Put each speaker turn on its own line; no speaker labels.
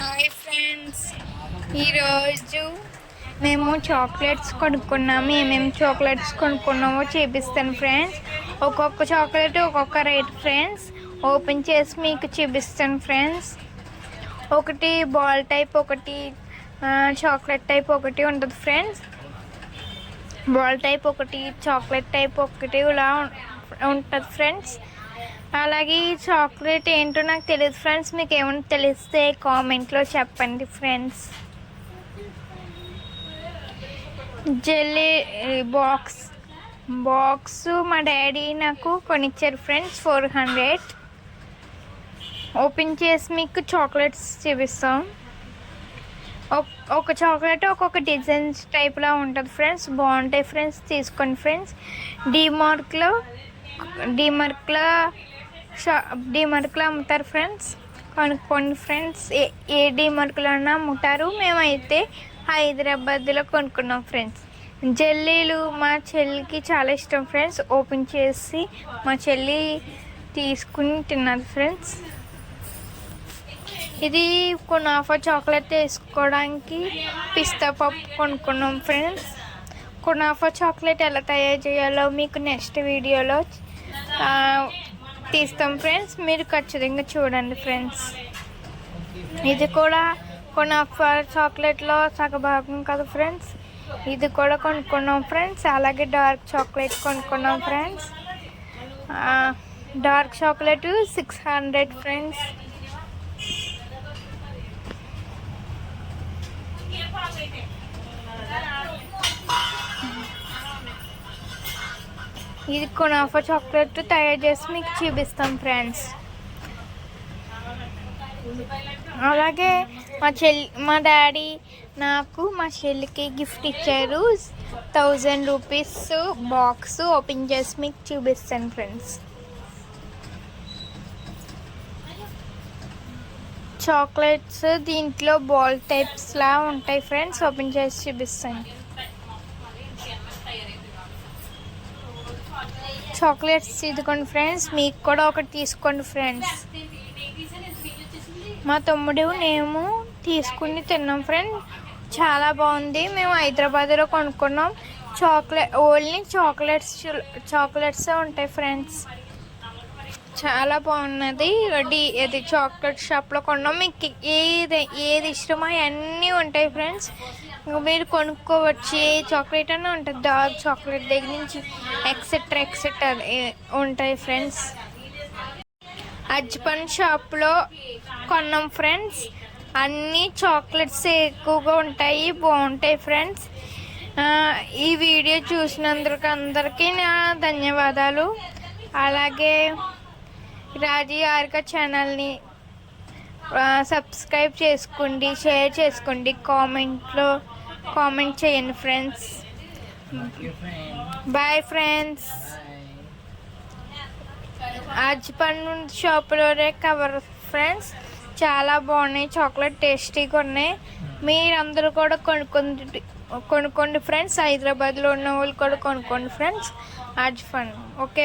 Hi friends ఈరోజు మేము chocolates కొనుక్కున్నాము. ఏమేమి చాక్లెట్స్ కొనుక్కున్నామో చూపిస్తాను ఫ్రెండ్స్ ఒక్కొక్క చాక్లెట్ ఒక్కొక్క రేట్ ఫ్రెండ్స్ ఓపెన్ చేసి మీకు చూపిస్తాను ఫ్రెండ్స్ ఒకటి బాల్ టైప్ ఒకటి చాక్లెట్ టైప్ ఒకటి ఉంటుంది ఫ్రెండ్స్ బాల్ టైప్ ఒకటి చాక్లెట్ టైప్ ఒకటి ఇలా ఉంటుంది ఫ్రెండ్స్ అలాగే ఈ చాక్లెట్ ఏంటో నాకు తెలియదు ఫ్రెండ్స్ మీకు ఏమైనా తెలిస్తే కామెంట్లో చెప్పండి ఫ్రెండ్స్. జెల్లీ బాక్స్ బాక్స్ మా డాడీ నాకు కొనిచ్చారు ఫ్రెండ్స్ ఫోర్ హండ్రెడ్. ఓపెన్ చేసి మీకు చాక్లెట్స్ చూపిస్తాం. ఒక- ఒక చాక్లెట్ ఒక్కొక్క డిజైన్స్ టైప్లో ఉంటుంది ఫ్రెండ్స్ బాగుంటాయి ఫ్రెండ్స్ తీసుకోండి ఫ్రెండ్స్. డిమార్క్లో డిమార్క్లో షా డిమార్క్లో అమ్ముతారు ఫ్రెండ్స్ కొనుక్కోండి ఫ్రెండ్స్ ఏ ఏ డిమార్క్లోనే అమ్ముతారు. మేమైతే హైదరాబాద్లో కొనుక్కున్నాం ఫ్రెండ్స్ జెల్లీలు మా చెల్లికి చాలా ఇష్టం ఫ్రెండ్స్ ఓపెన్ చేసి మా చెల్లి తీసుకుని తిన్నది ఫ్రెండ్స్ ఇది కునాఫా చాక్లెట్ వేసుకోవడానికి పిస్తా పప్పు కొనుక్కున్నాం ఫ్రెండ్స్ కునాఫా చాక్లెట్ ఎలా తయారు చేయాలో మీకు నెక్స్ట్ వీడియోలో తీస్తాం ఫ్రెండ్స్. మీరు ఖచ్చితంగా చూడండి ఫ్రెండ్స్. ఇది కూడా కునాఫా చాక్లెట్లో సగభాగం కదా ఫ్రెండ్స్. ఇది కూడా కొనుక్కున్నాం ఫ్రెండ్స్. అలాగే డార్క్ చాక్లెట్ కొనుక్కున్నాం friends. Dark chocolate six hundred friends. ఇది కొనాఫా చాక్లెట్ తయారు చేసి మీకు చూపిస్తాం ఫ్రెండ్స్. అలాగే మా చెల్లి మా డాడీ నాకు మా చెల్లికి గిఫ్ట్ ఇచ్చారు. థౌజండ్ రూపీస్ బాక్స్ ఓపెన్ చేసి మీకు చూపిస్తాను ఫ్రెండ్స్. చాక్లెట్స్ దీంట్లో బాల్ టైప్స్లా ఉంటాయి ఫ్రెండ్స్. ఓపెన్ చేసి చూపిస్తాను. చాక్లెట్స్ ఇదిగోండి ఫ్రెండ్స్. మీకు కూడా ఒకటి తీసుకోండి ఫ్రెండ్స్. మా తమ్ముడు మేము తీసుకుని తిన్నాం ఫ్రెండ్స్ చాలా బాగుంది. మేము హైదరాబాద్లో కొనుక్కున్నాం. చాక్లెట్ ఓన్లీ చాక్లెట్స్ చాక్లెట్స్ ఉంటాయి ఫ్రెండ్స్. చాలా బాగున్నది. డి ఇది చాక్లెట్ షాప్లో కొన్నాం. మీకు ఏది ఏది ఇష్టమో అన్నీ ఉంటాయి ఫ్రెండ్స్. ఇంకా మీరు కొనుక్కోవచ్చు ఏ చాక్లెట్ అన్నా ఉంటుంది. డార్క్ చాక్లెట్ దగ్గర నుంచి ఎక్సెట్రా ఎక్సెట్రా ఉంటాయి ఫ్రెండ్స్ అజ్పన్ షాప్లో కొన్నాం ఫ్రెండ్స్ అన్ని చాక్లెట్స్ ఎక్కువగా ఉంటాయి బాగుంటాయి ఫ్రెండ్స్ ఈ వీడియో చూసినందుకు అందరికీ నా ధన్యవాదాలు. అలాగే రాజీ ఆర్క ఛానల్ని సబ్స్క్రైబ్ చేసుకోండి షేర్ చేసుకోండి కామెంట్లో కామెంట్ చేయండి ఫ్రెండ్స్ బాయ్ ఫ్రెండ్స్ అజ్పన్ షాప్లోనే కవర్ ఫ్రెండ్స్ చాలా బాగున్నాయి చాక్లెట్ టేస్టీగా ఉన్నాయి. మీరందరూ కూడా కొనుక్కోండి కొనుక్కోండి ఫ్రెండ్స్ హైదరాబాద్లో ఉన్న వాళ్ళు కూడా కొనుక్కోండి ఫ్రెండ్స్ అజ్ఫన్ ఓకే.